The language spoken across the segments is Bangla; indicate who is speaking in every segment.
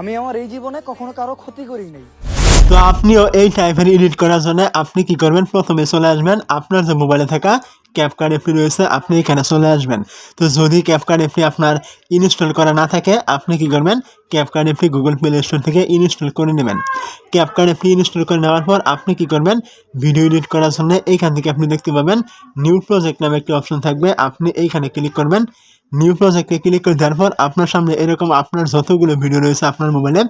Speaker 1: আমি আমার এই জীবনে কখনো কারও ক্ষতি করি নাই
Speaker 2: তো আপনিও এই টাইপের এডিট করার জন্য আপনি কি করবেন? প্রথমে চলে আসবেন আপনার যে মোবাইলে থাকা ক্যাপকার্ড অ্যাপটি রয়েছে, আপনি এখানে চলে আসবেন। তো যদি ক্যাপকার্ড অ্যাপটি আপনার ইনস্টল করা না থাকে, আপনি কি করবেন? ক্যাপকার্ড অ্যাপটি গুগল প্লে স্টোর থেকে ইনস্টল করে নেবেন। ক্যাপকার্ড অ্যাপটি ইনস্টল করে নেওয়ার পর আপনি কি করবেন? ভিডিও এডিট করার জন্য এইখান থেকে আপনি দেখতে পাবেন নিউ প্রজেক্ট নামে একটি অপশন থাকবে। আপনি এইখানে ক্লিক করবেন। নিউ প্রজেক্টে ক্লিক করে দেওয়ার পর আপনার সামনে এরকম আপনার যতগুলো ভিডিও রয়েছে আপনার মোবাইলে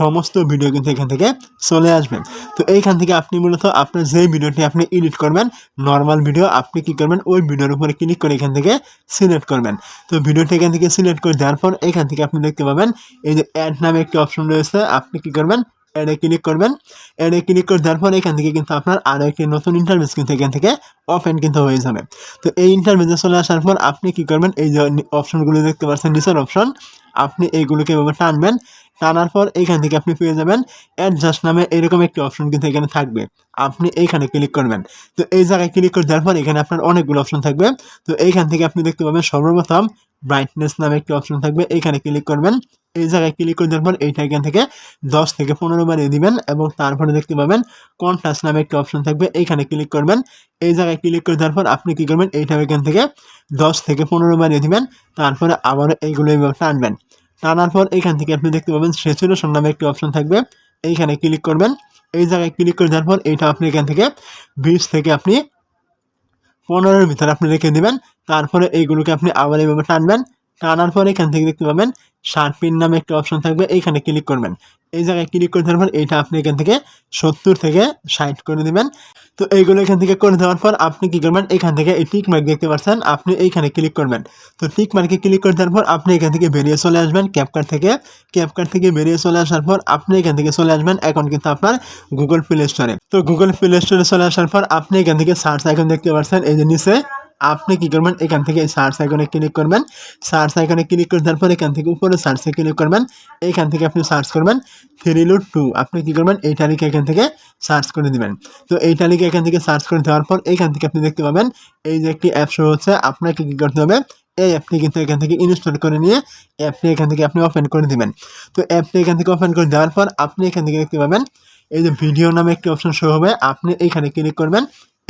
Speaker 2: সমস্ত ভিডিও কিন্তু এখান থেকে চলে আসবে। তো এইখান থেকে আপনি মূলত আপনার যে ভিডিওটি আপনি এডিট করবেন নর্মাল ভিডিও আপনি কি করবেন, ওই ভিডিওর উপরে ক্লিক করে এখান থেকে সিলেক্ট করবেন। তো ভিডিওটি এখান থেকে সিলেক্ট করে দেওয়ার পর এখান থেকে আপনি দেখতে পাবেন, এই যে অ্যাড নামে একটি অপশন রয়েছে, আপনি কি করবেন অ্যাডে ক্লিক করবেন। অ্যাডে ক্লিক করে দেওয়ার পর এখান থেকে কিন্তু আপনার আরও একটি নতুন ইন্টারভিউ কিন্তু এখান থেকে ওপেন কিন্তু হয়ে যাবে। তো এই ইন্টারভিউতে চলে আসার পর আপনি কি করবেন? এই যে অপশনগুলো দেখতে পাচ্ছেন নিচের অপশন আপনি এইগুলোকে এভাবে টানবেন। টানার পর এইখান থেকে আপনি পেয়ে যাবেন অ্যাডজাস্ট নামে এরকম একটি অপশন কিন্তু এখানে থাকবে। আপনি এইখানে ক্লিক করবেন। তো এই জায়গায় ক্লিক করে দেওয়ার পর এখানে আপনার অনেকগুলো অপশন থাকবে। তো এইখান থেকে আপনি দেখতে পাবেন সর্বপ্রথম ব্রাইটনেস নামে একটি অপশন থাকবে। এইখানে ক্লিক করবেন। এই জায়গায় ক্লিক করে দেওয়ার পর এইটা এখান থেকে দশ থেকে পনেরো বারিয়ে দিবেন এবং তারপরে দেখতে পাবেন কন্ট্রাস্ট নামে একটি অপশন থাকবে। এইখানে ক্লিক করবেন। এই জায়গায় ক্লিক করে দেওয়ার পর আপনি কী করবেন? এইটা এখান থেকে দশ থেকে পনেরো বারিয়ে দিবেন। তারপরে আবারও এইগুলো এইভাবে টানবেন। টানার পর এখান থেকে আপনি দেখতে পাবেন স্যাচুরেশন নামে একটি অপশন থাকবে। এইখানে ক্লিক করবেন। এই জায়গায় ক্লিক করে দেওয়ার পর এইটা আপনি এখান থেকে বিশ থেকে আপনি পনেরোর ভিতরে আপনি রেখে দেবেন তারপরে এইগুলোকে আপনি আবার এইভাবে টানবেন। টানার পর এখান থেকে দেখতে পাবেন শার্পিন নামে একটা অপশন থাকবে, এইখানে ক্লিক করবেন। এই জায়গায় ক্লিক করে দেওয়ার পর এইটা আপনি এখান থেকে সত্তর থেকে ষাট করে দেবেন। তো এইগুলো এখান থেকে করে দেওয়ার পর আপনি কি করবেন? এখান থেকে এই টিক মার্ক দেখতে পাচ্ছেন, আপনি এইখানে ক্লিক করবেন। তো টিক মার্কে ক্লিক করে দেওয়ার পর আপনি এখান থেকে বেরিয়ে চলে আসবেন ক্যাপকার্ড থেকে। ক্যাপকার্ড থেকে বেরিয়ে চলে আসার পর আপনি এখান থেকে চলে আসবেন এখন কিন্তু আপনার গুগল প্লে স্টোরে তো গুগল প্লে স্টোরে চলে আসার পর আপনি এখান থেকে সার্চ আইকন দেখতে পাচ্ছেন, এই যে নিচে আপনি কি করবেন এখান থেকে সার্চ আইকনে ক্লিক করবেন সার্চ আইকনে ক্লিক করে দেওয়ার পর এখান থেকে উপরে সার্চে ক্লিক করবেন এখান থেকে আপনি সার্চ করবেন থ্রিলু টু আপনি কি করবেন এই তালিকা এখান থেকে সার্চ করে দিবেন তো এই তালিকা এখান থেকে সার্চ করে দেওয়ার পর এখান থেকে আপনি দেখতে পাবেন এই যে একটি অ্যাপ শো হচ্ছে আপনাকে কি করতে হবে এই অ্যাপটি কিন্তু এখান থেকে ইনস্টল করে নিয়ে অ্যাপটি এখান থেকে আপনি ওপেন করে দিবেন তো অ্যাপটি এখান থেকে ওপেন করে দেওয়ার পর আপনি এখান থেকে দেখতে পাবেন এই যে ভিডিও নামে একটি অপশন শো হবে আপনি এইখানে ক্লিক করবেন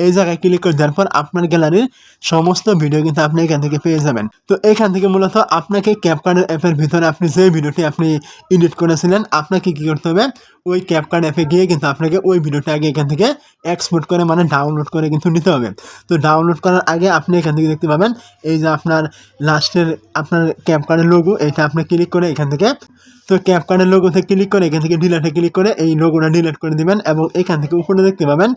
Speaker 2: এই জায়গায় ক্লিক করে দেওয়ার পর আপনার গ্যালারির সমস্ত ভিডিও কিন্তু আপনি এখান থেকে পেয়ে যাবেন। তো এখান থেকে মূলত আপনাকে ক্যাপকার্ডের অ্যাপের ভিতরে আপনি যে ভিডিওটি আপনি এডিট করেছিলেন, আপনাকে কী করতে হবে? ওই ক্যাপকার্ড অ্যাপে গিয়ে কিন্তু আপনাকে ওই ভিডিওটা আগে এখান থেকে এক্সপোর্ট করে মানে ডাউনলোড করে কিন্তু নিতে হবে। তো ডাউনলোড করার আগে আপনি এখান থেকে দেখতে পাবেন, এই যে আপনার লাস্টের আপনার ক্যাপকার্ডের লোগো এটা আপনি ক্লিক করে এখান থেকে, তো ক্যাপকার্ডের লোগোতে ক্লিক করে এখান থেকে ডিলেটে ক্লিক করে, এই লোগোটা ডিলিট করে দিবেন এবং এখান থেকে উপরে দেখতে পাবেন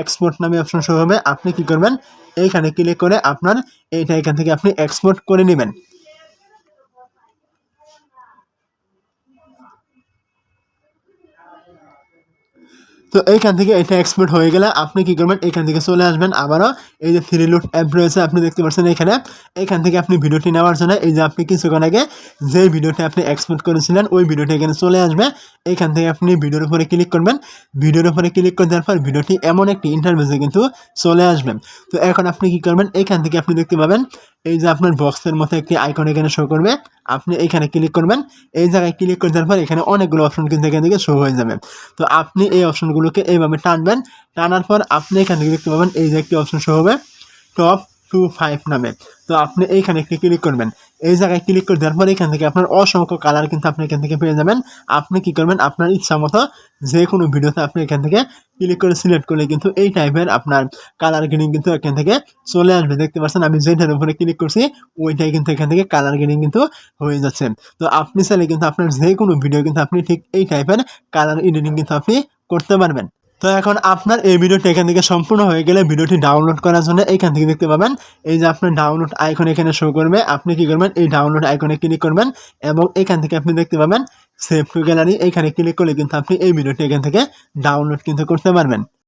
Speaker 2: এক্সপোর্ট নামে অপশন শো হবে আপনি কি করবেন? এইখানে ক্লিক করে আপনার এইটা এখান থেকে আপনি এক্সপোর্ট করে নেবেন। তো এইখান থেকে এটা এক্সপোর্ট হয়ে গেলে আপনি কি করবেন? এখান থেকে চলে আসবেন আবারও। এই যে থ্রি লুট অ্যাপ রয়েছে, আপনি দেখতে পাচ্ছেন এখানে। এখান থেকে আপনি ভিডিওটি নেওয়ার জন্য এই যে আপনি কিছুক্ষণ আগে যে ভিডিওটি আপনি এক্সপোর্ট করেছিলেন, ওই ভিডিওটি এখানে চলে আসবে। এখান থেকে আপনি ভিডিওর উপরে ক্লিক করবেন। ভিডিওর উপরে ক্লিক করে দেওয়ার পর ভিডিওটি এমন একটি ইন্টারভিউতে কিন্তু চলে আসবে। তো এখন আপনি কি করবেন? এখান থেকে আপনি দেখতে পাবেন এই যে আপনার বক্সের মতো একটি আইকন এখানে শো করবে, আপনি এখানে ক্লিক করবেন, এই জায়গায় ক্লিক করে দেওয়ার পর এখানে অনেকগুলো অপশন কিন্তু এখান থেকে শো হয়ে যাবে। তো আপনি এই অপশনগুলোকে এইভাবে টানবেন, টানার পর আপনি এখানে দেখতে পাবেন এই যে একটি অপশন শো হবে টপ টু ফাইভ নামে। তো আপনি এইখানে একটি ক্লিক করবেন এই জায়গায় ক্লিক করে দেওয়ার পর এখান থেকে আপনার অসংখ্য কালার কিন্তু আপনি এখান থেকে পেয়ে যাবেন। আপনি কি করবেন? আপনার ইচ্ছা মতো যে কোনো ভিডিওতে আপনি এখান থেকে ক্লিক করে সিলেক্ট করলে কিন্তু এই টাইপের আপনার কালার গ্রেডিং কিন্তু এখান থেকে চলে আসবে। দেখতে পাচ্ছেন আমি যেটার উপরে ক্লিক করছি, ওইটাই কিন্তু এখান থেকে কালার গ্রেডিং কিন্তু হয়ে যাচ্ছে। তো আপনি চাইলে কিন্তু আপনার যে কোনো ভিডিও কিন্তু আপনি ঠিক এই টাইপের কালার এডিটিং কিন্তু আপনি করতে পারবেন। তো এখন আপনার এই ভিডিওটি এখান থেকে সম্পূর্ণ হয়ে গেলে ভিডিওটি ডাউনলোড করার জন্য এখান থেকে দেখতে পাবেন। এই যে আপনার ডাউনলোড আইকন এখানে শো করবে। আপনি কি করবেন? এই ডাউনলোড আইকনে ক্লিক করবেন এবং এখান থেকে আপনি দেখতে পাবেন সেভ টু গ্যালারি এখানে ক্লিক করলে কিন্তু আপনি এই ভিডিওটি এখান থেকে ডাউনলোড কিন্তু করতে পারবেন।